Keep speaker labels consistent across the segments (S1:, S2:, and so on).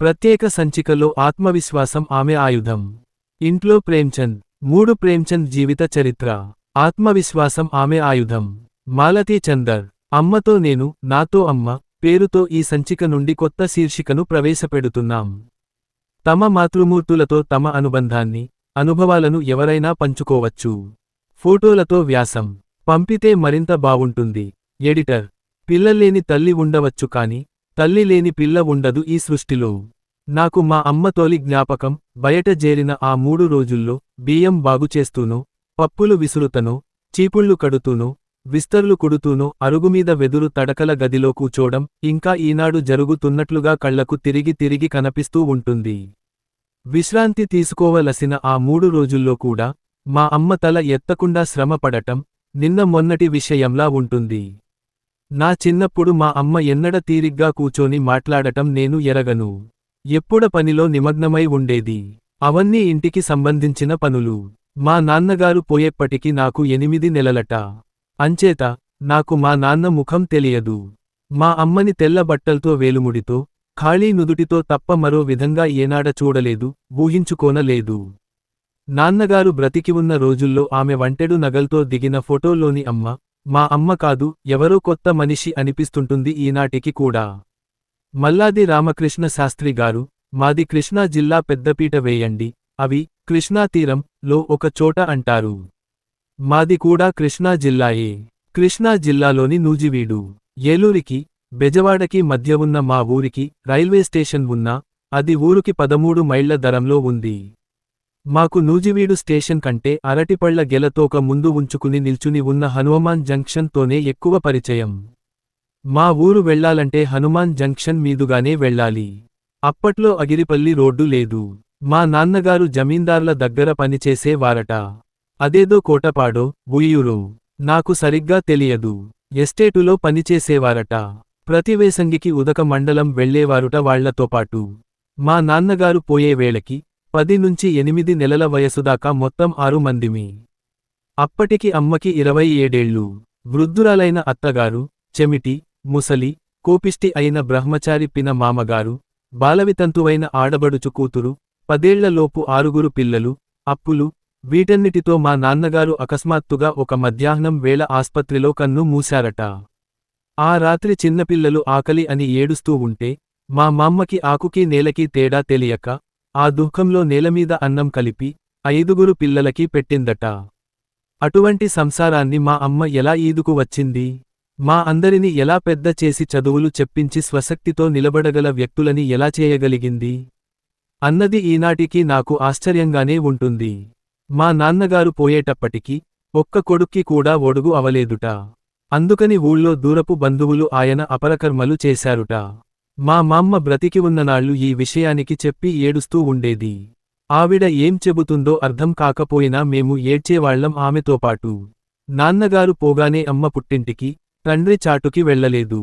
S1: ప్రత్యేక సంచికలో ఆత్మవిశ్వాసం ఆమె ఆయుధం. ఇంట్లో ప్రేమ్చంద్ మూడు ప్రేమ్చంద్ జీవిత చరిత్ర. ఆత్మవిశ్వాసం ఆమె ఆయుధం. మాలతీ చందర్ అమ్మతో నేను నాతో అమ్మ పేరుతో ఈ సంచిక నుండి కొత్త శీర్షికను ప్రవేశపెడుతున్నాం. తమ మాతృమూర్తులతో తమ అనుబంధాన్ని అనుభవాలను ఎవరైనా పంచుకోవచ్చు. ఫోటోలతో వ్యాసం. పంపితే మరింత బావుంటుంది. ఎడిటర్. పిల్లల్లేని తల్లి ఉండవచ్చు కాని తల్లి లేని పిల్ల ఉండదు ఈ సృష్టిలో. నాకు మా అమ్మ తోలి జ్ఞాపకం బయట జేరిన ఆ మూడు రోజుల్లో బియ్యం బాగుచేస్తూనో పప్పులు విసురుతనో చీపుళ్ళు కడుతూనో విస్తర్లు కుడుతూనో అరుగుమీద వెదురు తడకల గదిలో కూచోడం ఇంకా ఈనాడు జరుగుతున్నట్లుగా కళ్ళకు తిరిగి తిరిగి కనపిస్తూ ఉంటుంది. విశ్రాంతి తీసుకోవలసిన ఆ మూడు రోజుల్లో కూడా మా అమ్మ తల ఎత్తకుండా శ్రమ పడటం నిన్న మొన్నటి విషయంలా ఉంటుంది. నా చిన్నప్పుడు మా అమ్మ ఎన్నడ తీరిగ్గా కూచోని మాట్లాడటం నేను ఎరగను. ఎప్పుడ పనిలో నిమగ్నమై ఉండేది. అవన్నీ ఇంటికి సంబంధించిన పనులు. మా నాన్నగారు పోయేప్పటికి నాకు ఎనిమిది నెలలట. అంచేత నాకు మా నాన్న ముఖం తెలియదు. మా అమ్మని తెల్ల బట్టల్తో వేలుముడితో ఖాళీ నుదుటితో తప్ప మరో విధంగా ఏనాడ చూడలేదు ఊహించుకోనలేదు. నాన్నగారు బ్రతికి ఉన్న రోజుల్లో ఆమె వంటెడు నగల్తో దిగిన ఫోటోలోని అమ్మ మా అమ్మ కాదు ఎవరో కొత్త మనిషి అనిపిస్తుంటుంది ఈనాటికి కూడా. మల్లాది రామకృష్ణ శాస్త్రి గారు మాది కృష్ణా జిల్లా పెద్దపీట వేయండి అవి కృష్ణా తీరం లో ఒక చోట అంటారు. మాది కూడా కృష్ణా జిల్లాయే. కృష్ణా జిల్లాలోని నూజివీడు ఏలూరికి బెజవాడకి మధ్య ఉన్న మా ఊరికి రైల్వే స్టేషన్ ఉన్నా అది ఊరుకి పదమూడు మైళ్ళ దరంలో ఉంది. మాకు నూజివీడు స్టేషన్ కంటే అరటిపళ్ళ గెలతోక ముందు ఉంచుకుని నిల్చుని ఉన్న హనుమాన్ జంక్షన్ తోనే ఎక్కువ పరిచయం. మా ఊరు వెళ్ళాలంటే హనుమాన్ జంక్షన్ మీదుగానే వెళ్ళాలి. అప్పట్లో అగిరిపల్లి రోడ్డు లేదు. మా నాన్నగారు జమీందార్ల దగ్గర పనిచేసే వారట. అదేదో కోటపాడో బుయ్యూరో. నాకు సరిగ్గా తెలియదు. ఎస్టేటులో పనిచేసేవారట ప్రతి వేసంగికి ఉదక మండలం వెళ్ళేవారుట వాళ్ళతోపాటు మా నాన్నగారు పోయే వేళకి పది నుంచి ఎనిమిది నెలల వయసుదాకా మొత్తం ఆరు మందిమి. అప్పటికి అమ్మకి ఇరవై ఏడేళ్ళు వృద్ధురాలైన అత్తగారు చెమిటి ముసలి కోపిష్టి అయిన బ్రహ్మచారి పిన మామగారు బాలవితంతువైన ఆడబడుచు కూతురు పదేళ్ళలోపు ఆరుగురు పిల్లలు అప్పులు వీటన్నిటితో మా నాన్నగారు అకస్మాత్తుగా ఒక మధ్యాహ్నం వేళ ఆస్పత్రిలో కన్ను మూశారట. ఆ రాత్రి చిన్నపిల్లలు ఆకలి అని ఏడుస్తూ ఉంటే మా మామ్మకి ఆకుకి నేలకి తేడా తెలియక ఆ దుఃఖంలో నేలమీద అన్నం కలిపి ఐదుగురు పిల్లలకి పెట్టిందట. అటువంటి సంసారాన్ని మా అమ్మ ఎలా ఈదుకు వచ్చింది? మా అందరిని ఎలా పెద్ద చేసి చదువులు చెప్పించి స్వశక్తితో నిలబడగల వ్యక్తులని ఎలా చేయగలిగింది? అన్నది ఈనాటికి నాకు ఆశ్చర్యంగానే ఉంటుంది. మా నాన్నగారు పోయేటప్పటికి ఒక్క కొడుక్కి కూడా ఒడుగు అవలేదుట. అందుకని ఊళ్ళో దూరపు బంధువులు ఆయన అపరకర్మలు చేశారుట. మా మామ్మ బ్రతికి ఉన్ననాళ్ళు ఈ విషయానికి చెప్పి ఏడుస్తూ ఉండేది. ఆవిడ ఏం చెబుతుందో అర్థం కాకపోయినా మేము ఏడ్చేవాళ్ళం ఆమెతో పాటు. నాన్నగారు పోగానే అమ్మ పుట్టింటికి తండ్రి చాటుకి వెళ్ళలేదు.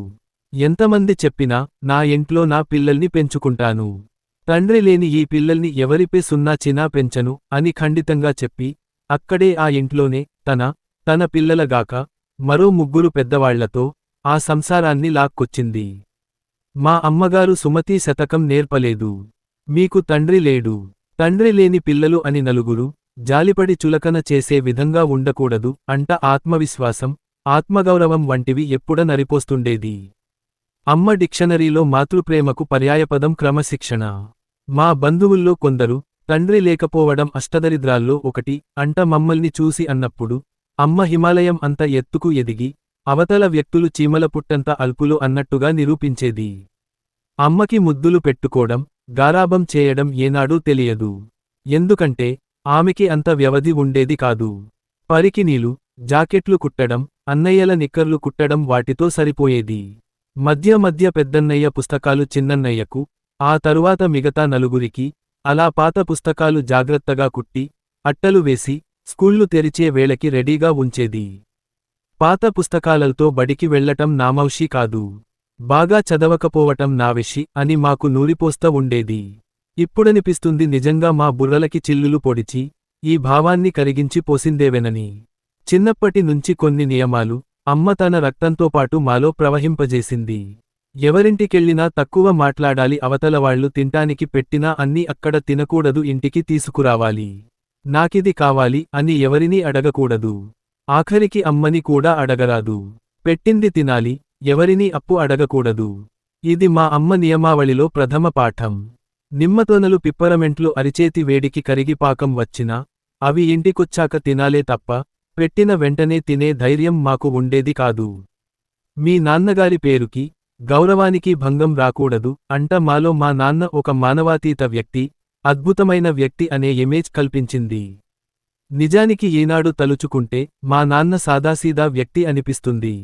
S1: ఎంతమంది చెప్పినా నా ఇంట్లో నా పిల్లల్ని పెంచుకుంటాను. తండ్రి లేని ఈ పిల్లల్ని ఎవరిపే సున్నా చినా పెంచను అని ఖండితంగా చెప్పి అక్కడే ఆ ఇంట్లోనే తన తన పిల్లలగాక మరో ముగ్గురు పెద్దవాళ్ళతో ఆ సంసారాన్ని లాక్కొచ్చింది. మా అమ్మగారు సుమతీ శతకం నేర్పలేదు. మీకు తండ్రి లేడు. తండ్రి లేని పిల్లలు అని నలుగురు జాలిపడి చులకన చేసే విధంగా ఉండకూడదు అంట ఆత్మవిశ్వాసం ఆత్మగౌరవం వంటివి ఎప్పుడ నరిపోస్తుండేది. అమ్మ డిక్షనరీలో మాతృప్రేమకు పర్యాయపదం క్రమశిక్షణ. మా బంధువుల్లో కొందరు తండ్రి లేకపోవడం అష్టదరిద్రాల్లో ఒకటి అంట మమ్మల్ని చూసి అన్నప్పుడు అమ్మ హిమాలయం అంత ఎత్తుకు ఎదిగి అవతల వ్యక్తులు చీమల పుట్టంత అల్పులు అన్నట్టుగా నిరూపించేది. అమ్మకి ముద్దులు పెట్టుకోవడం గారాబం చేయడం ఏనాడూ తెలియదు. ఎందుకంటే ఆమెకి అంత వ్యవధి ఉండేది కాదు. పరికినీలు జాకెట్లు కుట్టడం అన్నయ్యల నిక్కర్లు కుట్టడం వాటితో సరిపోయేది. మధ్య మధ్య పెద్దన్నయ్య పుస్తకాలు చిన్నన్నయ్యకు ఆ తరువాత మిగతా నలుగురికి అలా పాత పుస్తకాలు జాగ్రత్తగా కుట్టి అట్టలు వేసి స్కూళ్ళు తెరిచే వేళకి రెడీగా ఉంచేది. పాత పుస్తకాలతో బడికి వెళ్ళటం నామౌషి కాదు. బాగా చదవకపోవటం నావిషి అని మాకు నూరిపోస్త ఉండేది. ఇప్పుడనిపిస్తుంది నిజంగా మా బుర్రలకి చిల్లులు పొడిచి ఈ భావాన్ని కరిగించి పోసిందేవెనని. చిన్నప్పటి నుంచి కొన్ని నియమాలు అమ్మ తన రక్తంతో పాటు మాలో ప్రవహింపజేసింది. ఎవరింటికెళ్ళినా తక్కువ మాట్లాడాలి అవతలవాళ్ళు తింటానికి పెట్టినా అన్నీ అక్కడ తినకూడదు ఇంటికి తీసుకురావాలి. నాకిది కావాలి అని ఎవరినీ అడగకూడదు. ఆఖరికి అమ్మని కూడా అడగరాదు. పెట్టింది తినాలి ఎవరినీ అప్పు అడగకూడదు. ఇది మా అమ్మ నియమావళిలో ప్రథమ పాఠం. నిమ్మతోనలు పిప్పరమెంట్లు అరిచేతి వేడికి కరిగి పాకం వచ్చినా అవి ఇంటికొచ్చాక తినాలే తప్ప పెట్టిన వెంటనే తినే ధైర్యం మాకు ఉండేది కాదు. మీ నాన్నగారి పేరుకి గౌరవానికి భంగం రాకూడదు అంట మాలో మా నాన్న ఒక మానవాతీత వ్యక్తి అద్భుతమైన వ్యక్తి అనే ఇమేజ్ కల్పించింది. నిజానికి ఈనాడు తలుచుకుంటే మా నాన్న సాదాసీదా వ్యక్తి అనిపిస్తుంది.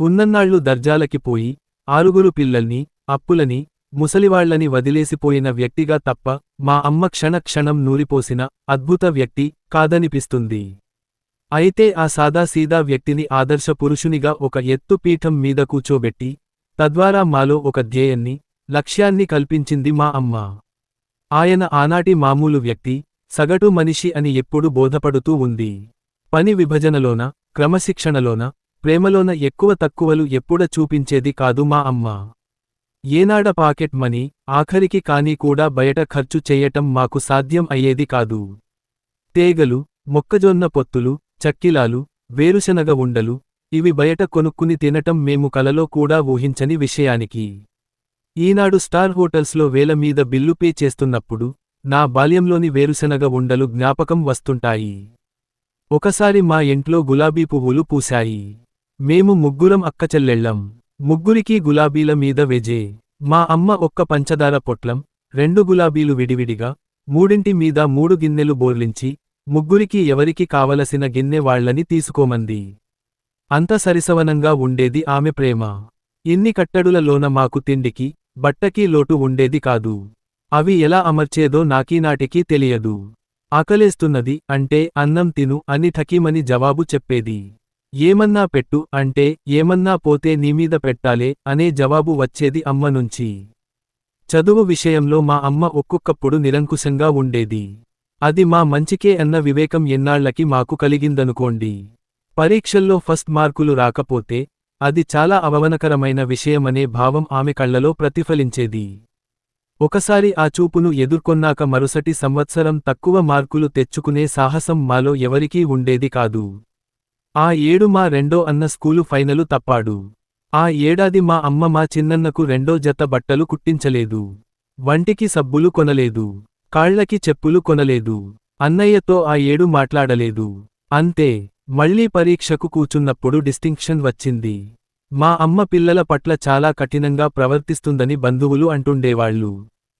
S1: ఉన్నన్నాళ్ళు దర్జాలకి పోయి ఆరుగురు పిల్లల్ని అప్పులని ముసలివాళ్ళని వదిలేసిపోయిన వ్యక్తిగా తప్ప మా అమ్మ క్షణ క్షణం నూరిపోసిన అద్భుత వ్యక్తి కాదనిపిస్తుంది. అయితే ఆ సాదాసీదా వ్యక్తిని ఆదర్శ పురుషునిగా ఒక ఎత్తు పీఠం మీద కూచోబెట్టి తద్వారా మాలో ఒక ధ్యేయాన్ని లక్ష్యాన్ని కల్పించింది మా అమ్మ. ఆయన ఆనాటి మామూలు వ్యక్తి సగటు మనిషి అని ఎప్పుడు బోధపడుతూ ఉంది. పని విభజనలోన క్రమశిక్షణలోన ప్రేమలోన ఎక్కువ తక్కువలు ఎప్పుడ చూపించేది కాదు మా అమ్మ. ఏనాడ పాకెట్ మనీ ఆఖరికి కానీ కూడా బయట ఖర్చు చెయ్యటం మాకు సాధ్యం అయ్యేది కాదు. తేగలు మొక్కజొన్న పొత్తులు చక్కిలాలు వేరుశనగ ఉండలు ఇవి బయట కొనుక్కుని తినటం మేము కలలో కూడా ఊహించని విషయానికి. ఈనాడు స్టార్ హోటల్స్లో వేల మీద బిల్లు పే చేస్తున్నప్పుడు నా బాల్యంలోని వేరుశనగ ఉండలు జ్ఞాపకం వస్తుంటాయి. ఒకసారి మా ఇంట్లో గులాబీ పువ్వులు పూశాయి. మేము ముగ్గురం అక్కచెల్లెళ్ళం ముగ్గురికి గులాబీల మీద వెజే. మా అమ్మ ఒక్క పంచదార పొట్లం రెండు గులాబీలు విడివిడిగా మూడింటి మీద మూడు గిన్నెలు బోర్లించి ముగ్గురికి ఎవరికి కావలసిన గిన్నె వాళ్ళని తీసుకోమంది. అంత సరిసవనంగా ఉండేది ఆమె ప్రేమ. ఇన్ని కట్టడులలోన మాకు తిండికి బట్టకీ లోటు ఉండేది కాదు. అవి ఎలా అమర్చేదో నాకీనాటికీ తెలియదు. ఆకలేస్తున్నది అంటే అన్నం తిను అని ఠకీమని జవాబు చెప్పేది. ఏమన్నా పెట్టు అంటే ఏమన్నా పోతే నీమీద పెట్టాలే అనే జవాబు వచ్చేది అమ్మ నుంచి. చదువు విషయంలో మా అమ్మ ఒక్కొక్కప్పుడు నిరంకుశంగా ఉండేది. అది మా మంచికే అన్న వివేకం ఎన్నాళ్ళకి మాకు కలిగిందనుకోండి. పరీక్షల్లో ఫస్ట్ మార్కులు రాకపోతే అది చాలా అవమానకరమైన విషయమనే భావం ఆమె కళ్ళలో ప్రతిఫలించేది. ఒకసారి ఆ చూపును ఎదుర్కొన్నాక మరుసటి సంవత్సరం తక్కువ మార్కులు తెచ్చుకునే సాహసం మాలో ఎవరికీ ఉండేది కాదు. ఆ ఏడు మా రెండో అన్న స్కూలు ఫైనలు తప్పాడు. ఆ ఏడాది మా అమ్మ మా చిన్నన్నకు రెండో జత బట్టలు కుట్టించలేదు. వంటికి సబ్బులు కొనలేదు. కాళ్ళకి చెప్పులు కొనలేదు. అన్నయ్యతో ఆ ఏడు మాట్లాడలేదు. అంతే. మళ్ళీ పరీక్షకు కూచున్నప్పుడు డిస్టింక్షన్ వచ్చింది. మా అమ్మ పిల్లల పట్ల చాలా కఠినంగా ప్రవర్తిస్తుందని బంధువులు అంటుండేవాళ్ళు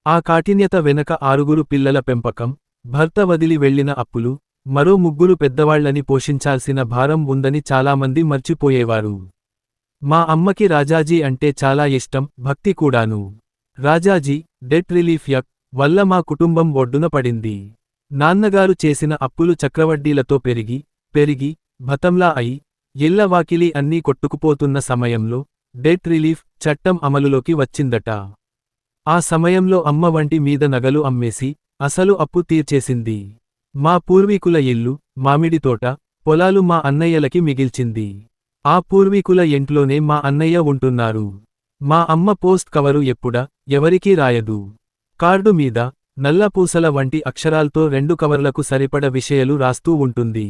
S1: ఆ కాఠిన్యత వెనక ఆరుగురు పిల్లల పెంపకం భర్త వదిలి వెళ్ళిన అప్పులు మరో ముగ్గురు పెద్దవాళ్ళని పోషించాల్సిన భారం ఉందని చాలామంది మర్చిపోయేవారు. మా అమ్మకి రాజాజీ అంటే చాలా ఇష్టం భక్తి కూడాను. రాజాజీ డెట్ రిలీఫ్ యక్ వల్ల మా కుటుంబం ఒడ్డున పడింది. నాన్నగారు చేసిన అప్పులు చక్రవడ్డీలతో పెరిగి పెరిగి భతంలా అయి ఇళ్ళవాకిలి అన్నీ కొట్టుకుపోతున్న సమయంలో డెట్ రిలీఫ్ చట్టం అమలులోకి వచ్చిందట. ఆ సమయంలో అమ్మ వంటి మీద నగలు అమ్మేసి అసలు అప్పు తీర్చేసింది. మా పూర్వీకుల ఇల్లు మామిడి తోట పొలాలు మా అన్నయ్యలకి మిగిల్చింది. ఆ పూర్వీకుల ఇంట్లోనే మా అన్నయ్య ఉంటున్నారు. మా అమ్మ పోస్ట్ కవరు ఎప్పుడా ఎవరికీ రాయదు. కార్డు మీద నల్లపూసల వంటి అక్షరాల్తో రెండు కవర్లకు సరిపడ విషయాలు రాస్తూ ఉంటుంది.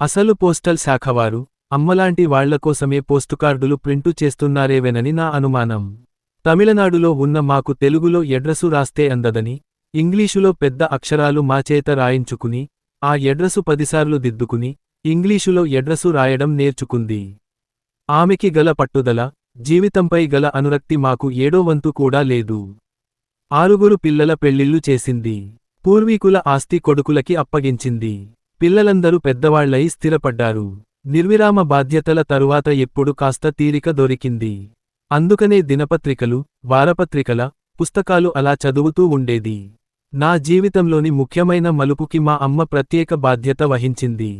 S1: అసలు పోస్టల్ శాఖవారు అమ్మలాంటి వాళ్ళకోసమే పోస్టుకార్డులు ప్రింటు చేస్తున్నారేవెనని నా అనుమానం. తమిళనాడులో ఉన్న మాకు తెలుగులో ఎడ్రసు రాస్తే అందదని ఇంగ్లీషులో పెద్ద అక్షరాలు మా చేత రాయించుకుని ఆ ఎడ్రసు పదిసార్లు దిద్దుకుని ఇంగ్లీషులో ఎడ్రసు రాయడం నేర్చుకుంది. ఆమెకి గల పట్టుదల జీవితంపై గల అనురక్తి మాకు ఏడో వంతు కూడా లేదు. ఆరుగురు పిల్లల పెళ్ళిళ్ళు చేసింది. పూర్వీకుల ఆస్తి కొడుకులకి అప్పగించింది. పిల్లలందరూ పెద్దవాళ్ళై స్థిరపడ్డారు. నిర్విరామ బాధ్యతల తరువాత ఎప్పుడు కాస్త తీరిక దొరికింది. అందుకనే దినపత్రికలు వారపత్రికల పుస్తకాలు అలా చదువుతూ ఉండేది. నా జీవితంలోని ముఖ్యమైన మలుపుకి మా అమ్మ ప్రత్యేక బాధ్యత వహించింది.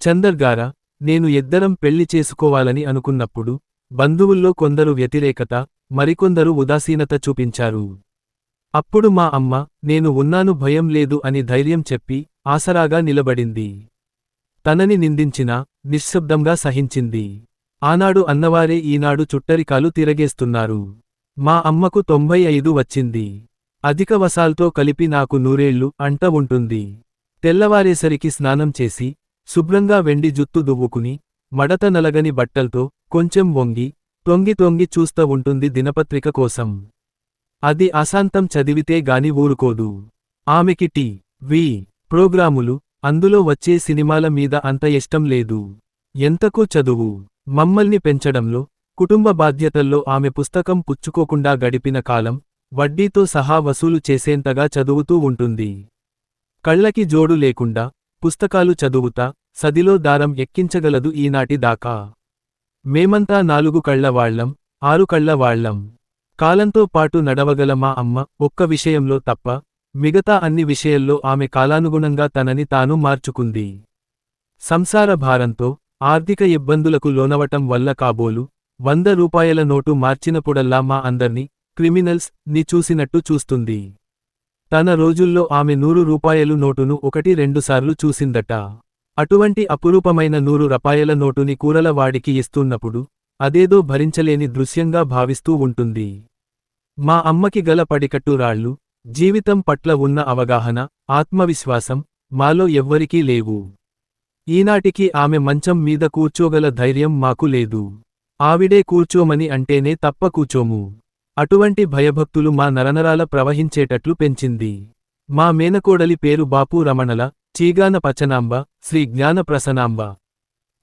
S1: చందర్గార నేను ఇద్దరం పెళ్ళి చేసుకోవాలని అనుకున్నప్పుడు బంధువుల్లో కొందరు వ్యతిరేకత మరికొందరు ఉదాసీనత చూపించారు. అప్పుడు మా అమ్మ నేను ఉన్నాను భయం లేదు అని ధైర్యం చెప్పి ఆసరాగా నిలబడింది. తనని నిందించినా నిశ్శబ్దంగా సహించింది. ఆనాడు అన్నవారే ఈనాడు చుట్టరికాలు తిరగేస్తున్నారు. మా అమ్మకు తొంభై ఐదు వచ్చింది. అధిక వసాల్తో కలిపి నాకు నూరేళ్ళు అంట ఉంటుంది. తెల్లవారేసరికి స్నానం చేసి శుభ్రంగా వెండి జుత్తు దువ్వుకుని మడత నలగని బట్టల్తో కొంచెం వంగి తొంగి తొంగి చూస్త ఉంటుంది దినపత్రిక కోసం. అది అశాంతం చదివితే గాని ఊరుకోదు. ఆమెకి టీ వి ప్రోగ్రాములు అందులో వచ్చే సినిమాల మీద అంత ఇష్టం లేదు. ఎంతకు చదువు మమ్మల్ని పెంచడంలో కుటుంబ బాధ్యతల్లో ఆమె పుస్తకం పుచ్చుకోకుండా గడిపిన కాలం వడ్డీతో సహా వసూలు చేసేంతగా చదువుతూ ఉంటుంది. కళ్ళకి జోడు లేకుండా పుస్తకాలు చదువుతా సదిలో దారం ఎక్కించగలదు ఈనాటి దాకా. మేమంతా నాలుగు కళ్ళవాళ్ళం ఆరు కళ్ళవాళ్ళం కాలంతో పాటు నడవగల మా అమ్మ ఒక్క విషయంలో తప్ప మిగతా అన్ని విషయాల్లో ఆమె కాలానుగుణంగా తనని తాను మార్చుకుంది. సంసార భారంతో ఆర్థిక ఇబ్బందులకు లోనవటం వల్ల కాబోలు వంద రూపాయల నోటు మార్చినప్పుడల్లా మా అందర్నీ క్రిమినల్స్ని చూసినట్టు చూస్తుంది. తన రోజుల్లో ఆమె నూరు రూపాయలు నోటును ఒకటి రెండుసార్లు చూసిందట. అటువంటి అపురూపమైన నూరు రపాయల నోటుని కూరల వాడికి ఇస్తున్నప్పుడు అదేదో భరించలేని దృశ్యంగా భావిస్తూ ఉంటుంది. మా అమ్మకి గల పడికట్టురాళ్ళు జీవితం పట్ల ఉన్న అవగాహన ఆత్మవిశ్వాసం మాలో ఎవ్వరికీ లేవు. ఈనాటికి ఆమె మంచం మీద కూర్చోగల ధైర్యం మాకు లేదు. ఆవిడే కూర్చోమని అంటేనే తప్ప కూచోము. అటువంటి భయభక్తులు మా నరనరాల ప్రవహించేటట్లు పెంచింది. మా మేనకోడలి పేరు బాపు రమణల చీగాన పచనాంబ శ్రీ జ్ఞాన ప్రసనాంబ.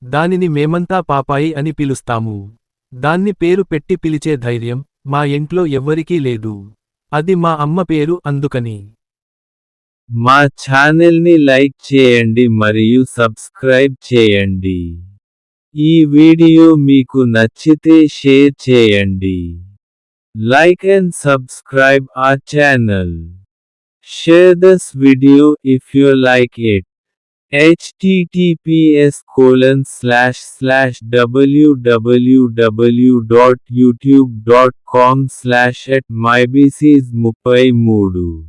S1: దానిని మేమంతా పాపాయి అని పిలుస్తాము. దాన్ని పేరు పెట్టి పిలిచే ధైర్యం మా ఇంట్లో ఎవ్వరికీ లేదు. అది మా అమ్మ పేరు అందుకని.
S2: మా ఛానల్ని లైక్ చేయండి మరియు సబ్స్క్రైబ్ చేయండి. ఈ వీడియో మీకు నచ్చితే షేర్ చేయండి. లైక్ అండ్ సబ్స్క్రైబ్ ఆ channel. Share this video if you like it. https colon slash slash www.youtube.com slash at mybc's 33